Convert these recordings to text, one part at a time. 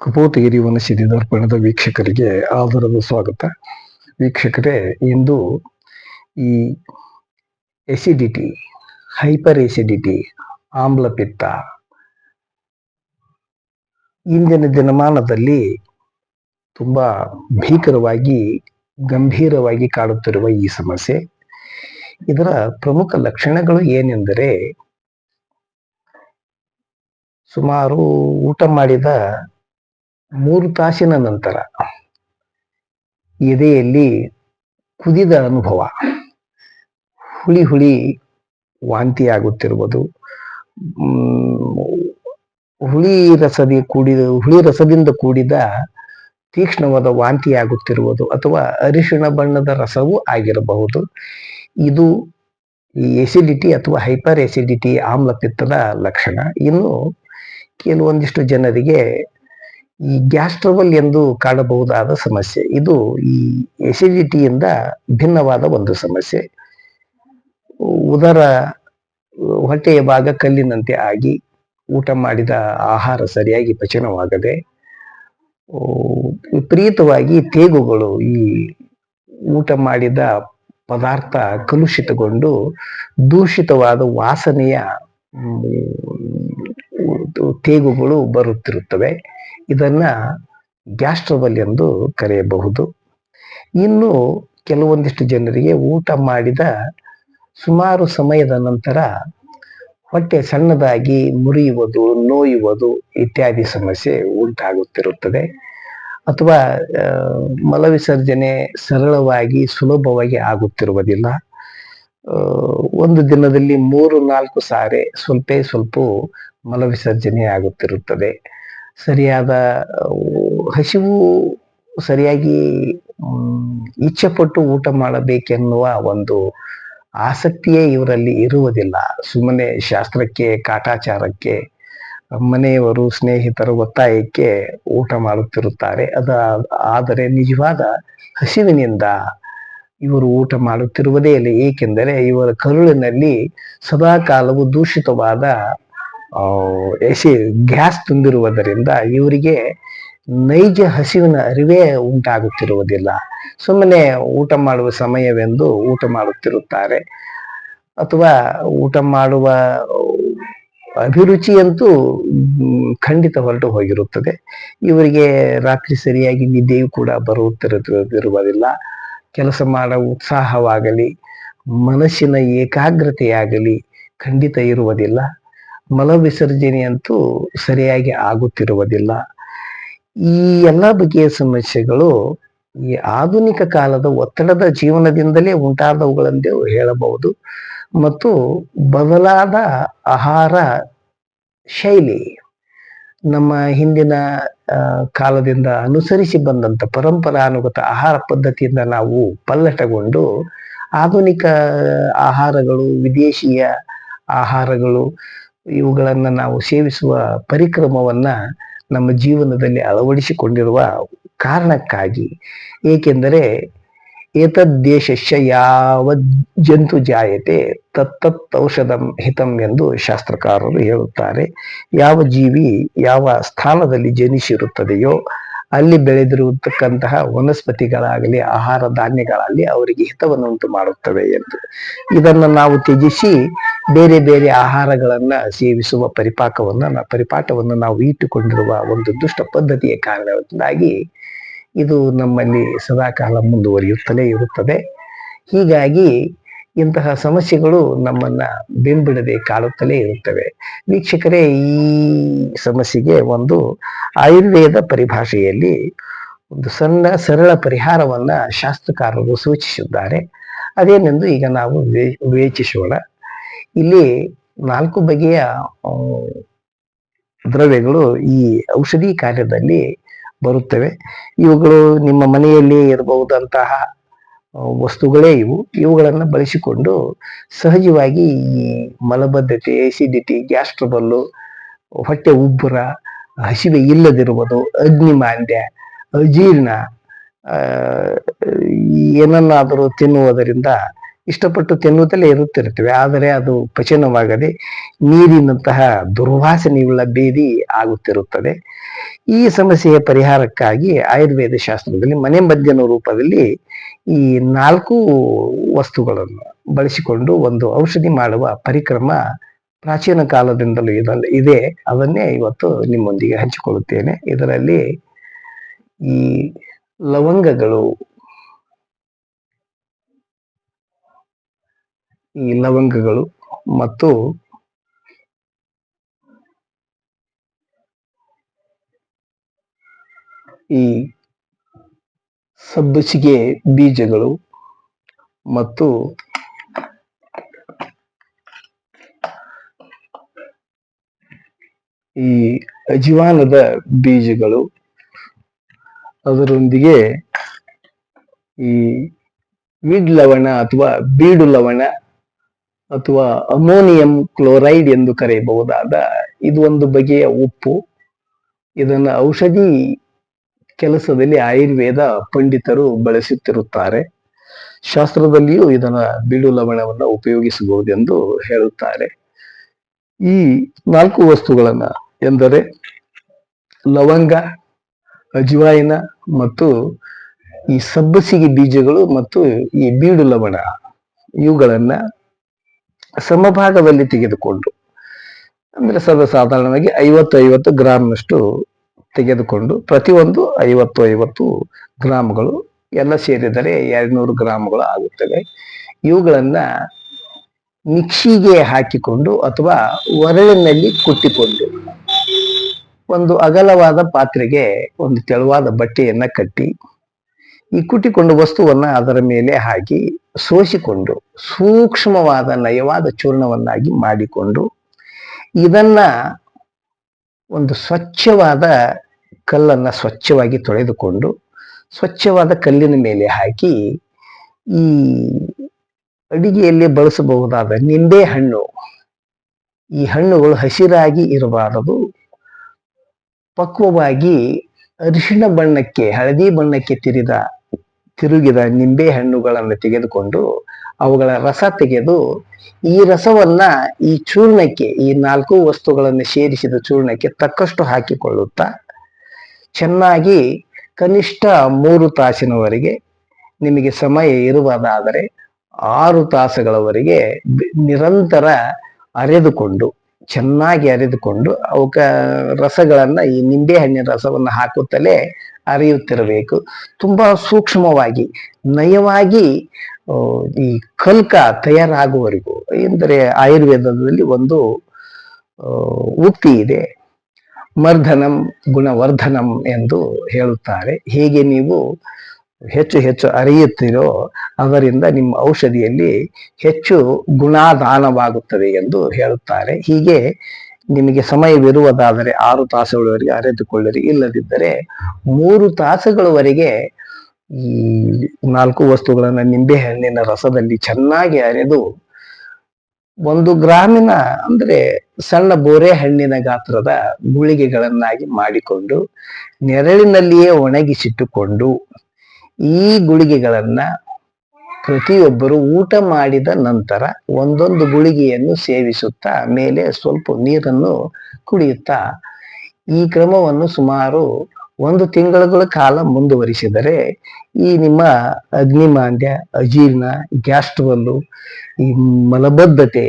ಕಪೋತಗಿರಿ ವನಸಿರಿ ದರ್ಪಣದ ವೀಕ್ಷಕರಿಗೆ ಆದರದ ಸ್ವಾಗತ. ವೀಕ್ಷಕರೇ, ಇಂದು ಈ ಎಸಿಡಿಟಿ ಹೈಪರ್ ಎಸಿಡಿಟಿ ಆಮ್ಲಪಿತ್ತ ಇಂದಿನ ದಿನಮಾನದಲ್ಲಿ ತುಂಬಾ ಭೀಕರವಾಗಿ, ಗಂಭೀರವಾಗಿ ಕಾಡುತ್ತಿರುವ ಈ ಸಮಸ್ಯೆ. ಇದರ ಪ್ರಮುಖ ಲಕ್ಷಣಗಳು ಏನೆಂದರೆ, ಸುಮಾರು ಊಟ ಮಾಡಿದ ಮೂರು ತಾಸಿನ ನಂತರ ಎದೆಯಲ್ಲಿ ಕುದಿದ ಅನುಭವ. ಹುಳಿ ಹುಳಿ ವಾಂತಿ ಆಗುತ್ತಿರುವುದು ಹುಳಿ ರಸದಿ ಕೂಡಿದ ಹುಳಿ ರಸದಿಂದ ಕೂಡಿದ ತೀಕ್ಷ್ಣವಾದ ವಾಂತಿ ಆಗುತ್ತಿರುವುದು ಅಥವಾ ಅರಿಶಿಣ ಬಣ್ಣದ ರಸವೂ ಆಗಿರಬಹುದು. ಇದು ಈ ಎಸಿಡಿಟಿ ಅಥವಾ ಹೈಪರ್ ಎಸಿಡಿಟಿ ಆಮ್ಲ ಪಿತ್ತದ ಲಕ್ಷಣ. ಇನ್ನು ಕೆಲವೊಂದಿಷ್ಟು ಜನರಿಗೆ ಈ ಗ್ಯಾಸ್ಟ್ರಬಲ್ ಎಂದು ಕಾಣಬಹುದಾದ ಸಮಸ್ಯೆ. ಇದು ಈ ಎಸಿಡಿಟಿಯಿಂದ ಭಿನ್ನವಾದ ಒಂದು ಸಮಸ್ಯೆ. ಉದರ, ಹೊಟ್ಟೆಯ ಭಾಗ ಕಲ್ಲಿನಂತೆ ಆಗಿ ಊಟ ಮಾಡಿದ ಆಹಾರ ಸರಿಯಾಗಿ ಪಚನವಾಗದೆ ವಿಪರೀತವಾಗಿ ತೇಗುಗಳು ಈ ಊಟ ಮಾಡಿದ ಪದಾರ್ಥ ಕಲುಷಿತಗೊಂಡು ದೂಷಿತವಾದ ವಾಸನೆಯ ತೇಗುಗಳು ಬರುತ್ತಿರುತ್ತವೆ. ಇದನ್ನ ಗ್ಯಾಸ್ಟ್ರಬಲ್ ಎಂದು ಕರೆಯಬಹುದು. ಇನ್ನು ಕೆಲವೊಂದಿಷ್ಟು ಜನರಿಗೆ ಊಟ ಮಾಡಿದ ಸುಮಾರು ಸಮಯದ ನಂತರ ಹೊಟ್ಟೆ ಸಣ್ಣದಾಗಿ ಮುರಿಯುವುದು, ನೋಯುವುದು ಇತ್ಯಾದಿ ಸಮಸ್ಯೆ ಉಂಟಾಗುತ್ತಿರುತ್ತದೆ. ಅಥವಾ ಮಲವಿಸರ್ಜನೆ ಸರಳವಾಗಿ ಸುಲಭವಾಗಿ ಆಗುತ್ತಿರುವುದಿಲ್ಲ. ಒಂದು ದಿನದಲ್ಲಿ ಮೂರು ನಾಲ್ಕು ಸಾರಿ ಸ್ವಲ್ಪ ಸ್ವಲ್ಪ ಮಲವಿಸರ್ಜನೆ ಆಗುತ್ತಿರುತ್ತದೆ. ಸರಿಯಾದ ಹಸಿವು ಸರಿಯಾಗಿ ಇಚ್ಛೆಪಟ್ಟು ಊಟ ಮಾಡಬೇಕೆನ್ನುವ ಒಂದು ಆಸಕ್ತಿಯೇ ಇವರಲ್ಲಿ ಇರುವುದಿಲ್ಲ. ಸುಮ್ಮನೆ ಶಾಸ್ತ್ರಕ್ಕೆ, ಕಾಟಾಚಾರಕ್ಕೆ, ಮನೆಯವರು, ಸ್ನೇಹಿತರು, ಒತ್ತಾಯಕ್ಕೆ ಊಟ ಮಾಡುತ್ತಿರುತ್ತಾರೆ. ಅದ ಆದರೆ ನಿಜವಾದ ಹಸಿವಿನಿಂದ ಇವರು ಊಟ ಮಾಡುತ್ತಿರುವುದೇ ಇಲ್ಲ. ಏಕೆಂದರೆ ಇವರ ಕರುಳಿನಲ್ಲಿ ಸದಾ ಕಾಲವು ದೂಷಿತವಾದ ಎಸಿ ಗ್ಯಾಸ್ ತುಂಬಿರುವುದರಿಂದ ಇವರಿಗೆ ನೈಜ ಹಸಿವಿನ ಅರಿವೇ ಉಂಟಾಗುತ್ತಿರುವುದಿಲ್ಲ. ಸುಮ್ಮನೆ ಊಟ ಮಾಡುವ ಸಮಯವೆಂದು ಊಟ ಮಾಡುತ್ತಿರುತ್ತಾರೆ. ಅಥವಾ ಊಟ ಮಾಡುವ, ಅಭಿರುಚಿಯಂತೂ ಖಂಡಿತ ಹೊರಟು ಹೋಗಿರುತ್ತದೆ. ಇವರಿಗೆ ರಾತ್ರಿ ಸರಿಯಾಗಿ ನಿದ್ದೆಯೂ ಕೂಡ ಬರುತ್ತಿರುವುದಿರುವುದಿಲ್ಲ ಕೆಲಸ ಮಾಡೋ ಉತ್ಸಾಹವಾಗಲಿ, ಮನಸ್ಸಿನ ಏಕಾಗ್ರತೆಯಾಗಲಿ ಖಂಡಿತ ಇರುವುದಿಲ್ಲ. ಮಲ ವಿಸರ್ಜನೆಯಂತೂ ಸರಿಯಾಗಿ ಆಗುತ್ತಿರುವುದಿಲ್ಲ. ಈ ಎಲ್ಲ ಬಗೆಯ ಸಮಸ್ಯೆಗಳು ಈ ಆಧುನಿಕ ಕಾಲದ ಒತ್ತಡದ ಜೀವನದಿಂದಲೇ ಉಂಟಾದವುಗಳೆಂದೇ ಹೇಳಬಹುದು. ಮತ್ತು ಬದಲಾದ ಆಹಾರ ಶೈಲಿ ನಮ್ಮ ಹಿಂದಿನ ಕಾಲದಿಂದ ಅನುಸರಿಸಿ ಬಂದಂತ ಪರಂಪರಾನುಗತ ಆಹಾರ ಪದ್ಧತಿಯಿಂದ ನಾವು ಪಲ್ಲಟಗೊಂಡು ಆಧುನಿಕ ಆಹಾರಗಳು, ವಿದೇಶಿಯ ಆಹಾರಗಳು ಇವುಗಳನ್ನ ನಾವು ಸೇವಿಸುವ ಪರಿಕ್ರಮವನ್ನ ನಮ್ಮ ಜೀವನದಲ್ಲಿ ಅಳವಡಿಸಿಕೊಂಡಿರುವ ಕಾರಣಕ್ಕಾಗಿ. ಏಕೆಂದರೆ ಏತದ್ದೇಶಸ್ಯ ಯಾವ ಜಂತು ಜಾಯತೆ ತತ್ತತ್ ಔಷಧಂ ಹಿತಂ ಎಂದು ಶಾಸ್ತ್ರಕಾರರು ಹೇಳುತ್ತಾರೆ. ಯಾವ ಜೀವಿ ಯಾವ ಸ್ಥಾನದಲ್ಲಿ ಜನಿಸಿರುತ್ತದೆಯೋ ಅಲ್ಲಿ ಬೆಳೆದಿರತಕ್ಕಂತಹ ವನಸ್ಪತಿಗಳಾಗಲಿ, ಆಹಾರ ಧಾನ್ಯಗಳಾಗಲಿ ಅವರಿಗೆ ಹಿತವನ್ನುಂಟು ಮಾಡುತ್ತವೆ ಎಂದು. ಇದನ್ನು ನಾವು ತ್ಯಜಿಸಿ ಬೇರೆ ಬೇರೆ ಆಹಾರಗಳನ್ನ ಸೇವಿಸುವ ಪರಿಪಾಕವನ್ನು ಪರಿಪಾಠವನ್ನು ನಾವು ಇಟ್ಟುಕೊಂಡಿರುವ ಒಂದು ದುಷ್ಟ ಪದ್ಧತಿಯ ಕಾರಣದಿಂದಾಗಿ ಇದು ನಮ್ಮಲ್ಲಿ ಸದಾಕಾಲ ಮುಂದುವರಿಯುತ್ತಲೇ ಇರುತ್ತದೆ. ಹೀಗಾಗಿ ಇಂತಹ ಸಮಸ್ಯೆಗಳು ನಮ್ಮನ್ನ ಬೆಂಬಿಡದೆ ಕಾಡುತ್ತಲೇ ಇರುತ್ತವೆ. ವೀಕ್ಷಕರೇ, ಈ ಸಮಸ್ಯೆಗೆ ಒಂದು ಆಯುರ್ವೇದ ಪರಿಭಾಷೆಯಲ್ಲಿ ಒಂದು ಸಣ್ಣ ಸರಳ ಪರಿಹಾರವನ್ನ ಶಾಸ್ತ್ರಕಾರರು ಸೂಚಿಸಿದ್ದಾರೆ. ಅದೇನೆಂದು ಈಗ ನಾವು ವಿವೇ- ವಿವೇಚಿಸೋಣ. ಇಲ್ಲಿ ನಾಲ್ಕು ಬಗೆಯ ದ್ರವ್ಯಗಳು ಈ ಔಷಧಿ ಕಾರ್ಯದಲ್ಲಿ ಬರುತ್ತವೆ. ಇವುಗಳು ನಿಮ್ಮ ಮನೆಯಲ್ಲಿ ಇರಬಹುದಂತಹ ವಸ್ತುಗಳೇ ಇವು. ಇವುಗಳನ್ನು ಬಳಸಿಕೊಂಡು ಸಹಜವಾಗಿ ಈ ಮಲಬದ್ಧತೆ ಎಸಿಡಿಟಿ ಗ್ಯಾಸ್ಟ್ರಬಲ್ಲು ಹೊಟ್ಟೆ ಉಬ್ಬರ, ಹಸಿವೆ ಇಲ್ಲದಿರುವುದು, ಅಗ್ನಿಮಾಂದ್ಯ, ಅಜೀರ್ಣ ಏನನ್ನಾದರೂ ತಿನ್ನುವುದರಿಂದ ಇಷ್ಟಪಟ್ಟು ತಿನ್ನುತ್ತಲೇ ಇರುತ್ತಿರುತ್ತವೆ. ಆದರೆ ಅದು ಪಚನವಾಗದೆ ನೀರಿನಂತಹ ದುರ್ವಾಸನೆಯುಳ್ಳ ಬೇದಿ ಆಗುತ್ತಿರುತ್ತದೆ. ಈ ಸಮಸ್ಯೆಯ ಪರಿಹಾರಕ್ಕಾಗಿ ಆಯುರ್ವೇದ ಶಾಸ್ತ್ರದಲ್ಲಿ ಮನೆ ಮಧ್ಯನ ರೂಪದಲ್ಲಿ ಈ ನಾಲ್ಕು ವಸ್ತುಗಳನ್ನು ಬಳಸಿಕೊಂಡು ಒಂದು ಔಷಧಿ ಮಾಡುವ ಪರಿಕ್ರಮ ಪ್ರಾಚೀನ ಕಾಲದಿಂದಲೂ ಇದಲ್ಲ ಇದೆ. ಅದನ್ನೇ ಇವತ್ತು ನಿಮ್ಮೊಂದಿಗೆ ಹಂಚಿಕೊಳ್ಳುತ್ತೇನೆ. ಇದರಲ್ಲಿ ಈ ಲವಂಗಗಳು ಈ ಲವಂಗಗಳು ಮತ್ತು ಈ ಸಬ್ಬಸಿಗೆ ಬೀಜಗಳು ಮತ್ತು ಈ ಅಜಿವಾನದ ಬೀಜಗಳು. ಅದರೊಂದಿಗೆ ಈ ವಿಡ್ ಲವಣ ಅಥವಾ ಬೀಡು ಲವಣ ಅಥವಾ ಅಮೋನಿಯಂ ಕ್ಲೋರೈಡ್ ಎಂದು ಕರೆಯಬಹುದಾದ ಇದು ಒಂದು ಬಗೆಯ ಉಪ್ಪು. ಇದನ್ನು ಔಷಧಿ ಕೆಲಸದಲ್ಲಿ ಆಯುರ್ವೇದ ಪಂಡಿತರು ಬಳಸುತ್ತಿರುತ್ತಾರೆ. ಶಾಸ್ತ್ರದಲ್ಲಿಯೂ ಇದನ್ನ ಬೀಡು ಲವಣವನ್ನು ಉಪಯೋಗಿಸಬಹುದೆಂದು ಹೇಳುತ್ತಾರೆ. ಈ ನಾಲ್ಕು ವಸ್ತುಗಳನ್ನ ಎಂದರೆ ಲವಂಗ, ಅಜ್ವಾಯಿನ ಮತ್ತು ಈ ಸಬ್ಬಸಿಗೆ ಬೀಜಗಳು ಮತ್ತು ಈ ಬೀಡು ಲವಣ ಇವುಗಳನ್ನ ಸಮಭಾಗದಲ್ಲಿ ತೆಗೆದುಕೊಂಡು, ಅಂದ್ರೆ ಸದಾ ಸಾಧಾರಣವಾಗಿ ಐವತ್ತು ಐವತ್ತು ಗ್ರಾಮ್ನಷ್ಟು ತೆಗೆದುಕೊಂಡು, ಪ್ರತಿಯೊಂದು ಐವತ್ತು ಐವತ್ತು ಗ್ರಾಮ್ಗಳು ಎಲ್ಲ ಸೇರಿದರೆ ಎರಡ್ನೂರು ಗ್ರಾಮ್ಗಳು ಆಗುತ್ತವೆ. ಇವುಗಳನ್ನ ಮಿಕ್ಸಿಗೆ ಹಾಕಿಕೊಂಡು ಅಥವಾ ಒರಳಿನಲ್ಲಿ ಕುಟ್ಟಿಕೊಂಡು, ಒಂದು ಅಗಲವಾದ ಪಾತ್ರೆಗೆ ಒಂದು ತೆಳುವಾದ ಬಟ್ಟೆಯನ್ನ ಕಟ್ಟಿ ವಸ್ತುವನ್ನು ವಸ್ತುವನ್ನ ಅದರ ಮೇಲೆ ಹಾಕಿ ಸೋಸಿಕೊಂಡು ಸೂಕ್ಷ್ಮವಾದ ನಯವಾದ ಚೂರ್ಣವನ್ನಾಗಿ ಮಾಡಿಕೊಂಡು ಇದನ್ನ ಒಂದು ಸ್ವಚ್ಛವಾದ ಕಲ್ಲನ್ನ ಸ್ವಚ್ಛವಾಗಿ ತೊಳೆದುಕೊಂಡು ಸ್ವಚ್ಛವಾದ ಕಲ್ಲಿನ ಮೇಲೆ ಹಾಕಿ ಈ ಅಡಿಗೆಯಲ್ಲಿ ಬಳಸಬಹುದಾದ ನಿಂಬೆ ಹಣ್ಣು, ಈ ಹಣ್ಣುಗಳು ಹಸಿರಾಗಿ ಇರಬಾರದು. ಪಕ್ವವಾಗಿ ಅರಿಶಿಣ ಬಣ್ಣಕ್ಕೆ, ಹಳದಿ ಬಣ್ಣಕ್ಕೆ ತಿರಿದ ತಿರುಗಿದ ನಿಂಬೆ ಹಣ್ಣುಗಳನ್ನು ತೆಗೆದುಕೊಂಡು ಅವುಗಳ ರಸ ತೆಗೆದು ಈ ರಸವನ್ನ ಈ ಚೂರ್ಣಕ್ಕೆ, ಈ ನಾಲ್ಕು ವಸ್ತುಗಳನ್ನು ಸೇರಿಸಿದ ಚೂರ್ಣಕ್ಕೆ ತಕ್ಕಷ್ಟು ಹಾಕಿಕೊಳ್ಳುತ್ತಾ ಚೆನ್ನಾಗಿ ಕನಿಷ್ಠ ಮೂರು ತಾಸಿನವರೆಗೆ ನಿಮಗೆ ಸಮಯ ಇರುವುದಾದರೆ ಆರು ತಾಸುಗಳವರೆಗೆ ನಿರಂತರ ಅರೆದುಕೊಂಡು, ಚೆನ್ನಾಗಿ ಅರೆದುಕೊಂಡು ಅವಕ್ಕ ರಸಗಳನ್ನ ಈ ನಿಂಬೆ ಹಣ್ಣಿನ ರಸವನ್ನು ಹಾಕುತ್ತಲೇ ಅರಿಯುತ್ತಿರಬೇಕು. ತುಂಬಾ ಸೂಕ್ಷ್ಮವಾಗಿ, ನಯವಾಗಿ ಈ ಕಲ್ಕ ತಯಾರಾಗುವವರೆಗೂ, ಎಂದರೆ ಆಯುರ್ವೇದದಲ್ಲಿ ಒಂದು ಉಕ್ತಿ ಇದೆ. ಮರ್ಧನಂ ಗುಣವರ್ಧನಂ ಎಂದು ಹೇಳುತ್ತಾರೆ. ಹೀಗೆ ನೀವು ಹೆಚ್ಚು ಹೆಚ್ಚು ಅರಿಯುತ್ತಿರೋ ಅದರಿಂದ ನಿಮ್ಮ ಔಷಧಿಯಲ್ಲಿ ಹೆಚ್ಚು ಗುಣಾದಾನವಾಗುತ್ತದೆ ಎಂದು ಹೇಳುತ್ತಾರೆ. ಹೀಗೆ ನಿಮಗೆ ಸಮಯವಿರುವುದಾದರೆ ಆರು ತಾಸುಗಳವರೆಗೆ ಅರೆದುಕೊಳ್ಳಿರಿ ಇಲ್ಲದಿದ್ದರೆ ಮೂರು ತಾಸುಗಳವರೆಗೆ ಈ ನಾಲ್ಕು ವಸ್ತುಗಳನ್ನು ನಿಂಬೆ ಹಣ್ಣಿನ ರಸದಲ್ಲಿ ಚೆನ್ನಾಗಿ ಅರೆದು ಒಂದು ಗ್ರಾಮಿನ ಅಂದ್ರೆ ಸಣ್ಣ ಬೋರೆ ಹಣ್ಣಿನ ಗಾತ್ರದ ಗುಳಿಗೆಗಳನ್ನಾಗಿ ಮಾಡಿಕೊಂಡು ನೆರಳಿನಲ್ಲಿಯೇ ಒಣಗಿಸಿಟ್ಟುಕೊಂಡು ಈ ಗುಳಿಗೆಗಳನ್ನ ಪ್ರತಿಯೊಬ್ಬರು ಊಟ ಮಾಡಿದ ನಂತರ ಒಂದೊಂದು ಗುಳಿಗೆಯನ್ನು ಸೇವಿಸುತ್ತಾ ಮೇಲೆ ಸ್ವಲ್ಪ ನೀರನ್ನು ಕುಡಿಯುತ್ತಾ ಈ ಕ್ರಮವನ್ನು ಸುಮಾರು ಒಂದು ತಿಂಗಳುಗಳ ಕಾಲ ಮುಂದುವರಿಸಿದರೆ ಈ ನಿಮ್ಮ ಅಗ್ನಿಮಾಂದ್ಯ, ಅಜೀರ್ಣ ಗ್ಯಾಸ್ಟ್ರಲ್ಲು ಈ ಮಲಬದ್ಧತೆ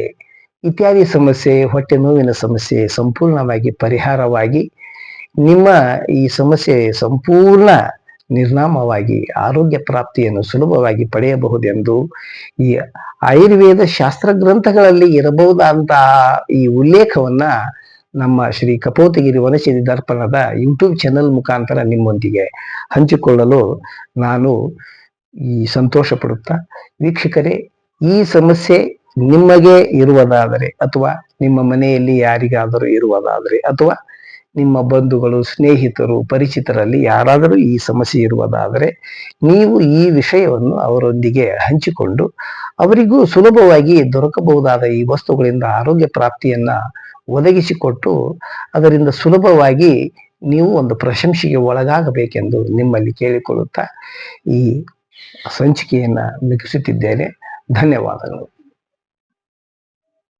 ಇತ್ಯಾದಿ ಸಮಸ್ಯೆ, ಹೊಟ್ಟೆ ನೋವಿನ ಸಮಸ್ಯೆ ಸಂಪೂರ್ಣವಾಗಿ ಪರಿಹಾರವಾಗಿ ನಿಮ್ಮ ಈ ಸಮಸ್ಯೆ ಸಂಪೂರ್ಣ ನಿರ್ನಾಮವಾಗಿ ಆರೋಗ್ಯ ಪ್ರಾಪ್ತಿಯನ್ನು ಸುಲಭವಾಗಿ ಪಡೆಯಬಹುದೆಂದು ಈ ಆಯುರ್ವೇದ ಶಾಸ್ತ್ರ ಗ್ರಂಥಗಳಲ್ಲಿ ಇರಬಹುದಾದಂತಹ ಈ ಉಲ್ಲೇಖವನ್ನ ನಮ್ಮ ಶ್ರೀ ಕಪೋತಗಿರಿ ವನಶಿರಿ ದರ್ಪಣದ ಯೂಟ್ಯೂಬ್ ಚಾನೆಲ್ ಮುಖಾಂತರ ನಿಮ್ಮೊಂದಿಗೆ ಹಂಚಿಕೊಳ್ಳಲು ನಾನು ಈ ಸಂತೋಷ ಪಡುತ್ತಾ ವೀಕ್ಷಕರೇ, ಈ ಸಮಸ್ಯೆ ನಿಮಗೆ ಇರುವುದಾದರೆ ಅಥವಾ ನಿಮ್ಮ ಮನೆಯಲ್ಲಿ ಯಾರಿಗಾದರೂ ಇರುವುದಾದರೆ ಅಥವಾ ನಿಮ್ಮ ಬಂಧುಗಳು, ಸ್ನೇಹಿತರು, ಪರಿಚಿತರಲ್ಲಿ ಯಾರಾದರೂ ಈ ಸಮಸ್ಯೆ ಇರುವುದಾದರೆ ನೀವು ಈ ವಿಷಯವನ್ನು ಅವರೊಂದಿಗೆ ಹಂಚಿಕೊಂಡು ಅವರಿಗೂ ಸುಲಭವಾಗಿ ದೊರಕಬಹುದಾದ ಈ ವಸ್ತುಗಳಿಂದ ಆರೋಗ್ಯ ಪ್ರಾಪ್ತಿಯನ್ನ ಒದಗಿಸಿಕೊಟ್ಟು ಅದರಿಂದ ಸುಲಭವಾಗಿ ನೀವು ಒಂದು ಪ್ರಶಂಸೆಗೆ ಒಳಗಾಗಬೇಕೆಂದು ನಿಮ್ಮಲ್ಲಿ ಕೇಳಿಕೊಳ್ಳುತ್ತಾ ಈ ಸಂಚಿಕೆಯನ್ನ ಮುಗಿಸುತ್ತಿದ್ದೇನೆ. ಧನ್ಯವಾದಗಳು.